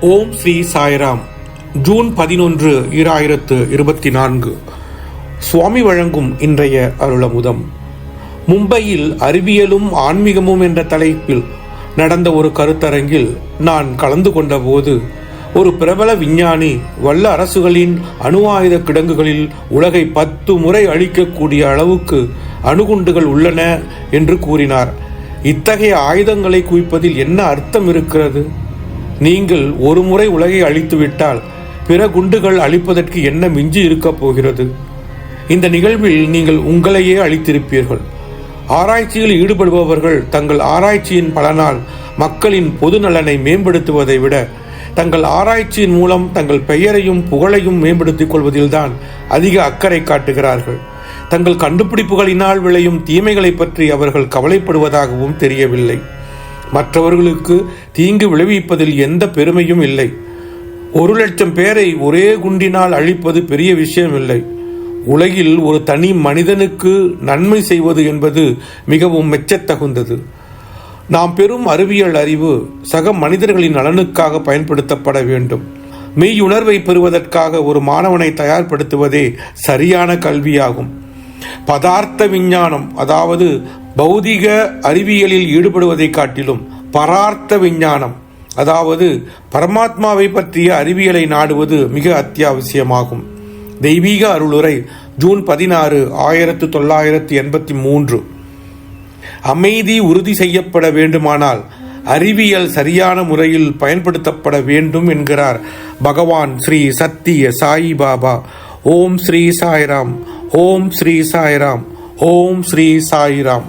ஓம் Sri Sairam. June பதினொன்று ஈராயிரத்து இருபத்தி நான்கு சுவாமி வழங்கும் இன்றைய அருளமுதம். மும்பையில் அறிவியலும் ஆன்மீகமும் என்ற தலைப்பில் நடந்த ஒரு கருத்தரங்கில் நான் கலந்து கொண்டபோது ஒரு பிரபல விஞ்ஞானி வல்ல அரசுகளின் அணு ஆயுத கிடங்குகளில் உலகை பத்து முறை அழிக்கக்கூடிய அளவுக்கு அணுகுண்டுகள் உள்ளன என்று கூறினார். இத்தகைய ஆயுதங்களை குவிப்பதில் என்ன அர்த்தம் இருக்கிறது? நீங்கள் ஒரு முறை உலகை அழித்துவிட்டால் பிற குண்டுகள் அழிப்பதற்கு என்ன மிஞ்சி இருக்கப் போகிறது? இந்த நிகழ்வில் நீங்கள் உங்களையே அழித்திருப்பீர்கள். ஆராய்ச்சியில் ஈடுபடுபவர்கள் தங்கள் ஆராய்ச்சியின் பலனால் மக்களின் பொது நலனை மேம்படுத்துவதை விட தங்கள் ஆராய்ச்சியின் மூலம் தங்கள் பெயரையும் புகழையும் மேம்படுத்திக் கொள்வதில்தான் அதிக அக்கறை காட்டுகிறார்கள். தங்கள் கண்டுபிடிப்புகளினால் விளையும் தீமைகளை பற்றி அவர்கள் கவலைப்படுவதாகவும் தெரியவில்லை. மற்றவர்களுக்கு தீங்கு விளைவிப்பதில் எந்த பெருமையும் இல்லை. ஒரு லட்சம் பேரை ஒரே குண்டினால் அழிப்பது பெரிய விஷயம் இல்லை உலகில் ஒரு தனி மனிதனுக்கு நன்மை செய்வது என்பது மிகவும் மெச்சத்தகுந்தது. நாம் பெறும் அறிவியல் அறிவு சக மனிதர்களின் நலனுக்காக பயன்படுத்தப்பட வேண்டும். மெய்யுணர்வை பெறுவதற்காக ஒரு மாணவனை தயார்படுத்துவதே சரியான கல்வியாகும். பதார்த்த விஞ்ஞானம் அதாவது பௌதிக அறிவியலில் ஈடுபடுவதை காட்டிலும் பரார்த்த விஞ்ஞானம் அதாவது பரமாத்மாவை பற்றிய அறிவியலை நாடுவது மிக அத்தியாவசியமாகும். தெய்வீக அருளுரை ஜூன் பதினாறு ஆயிரத்து தொள்ளாயிரத்து எண்பத்தி மூன்று. அமைதி உறுதி செய்யப்பட வேண்டுமானால் அறிவியல் சரியான முறையில் பயன்படுத்தப்பட வேண்டும் என்கிறார் பகவான் ஸ்ரீ சத்திய சாய் பாபா. ஓம் ஸ்ரீ சாய்ராம் ஓம் ஸ்ரீ சாய்ராம் ஓம் ஸ்ரீ சாய்ராம்.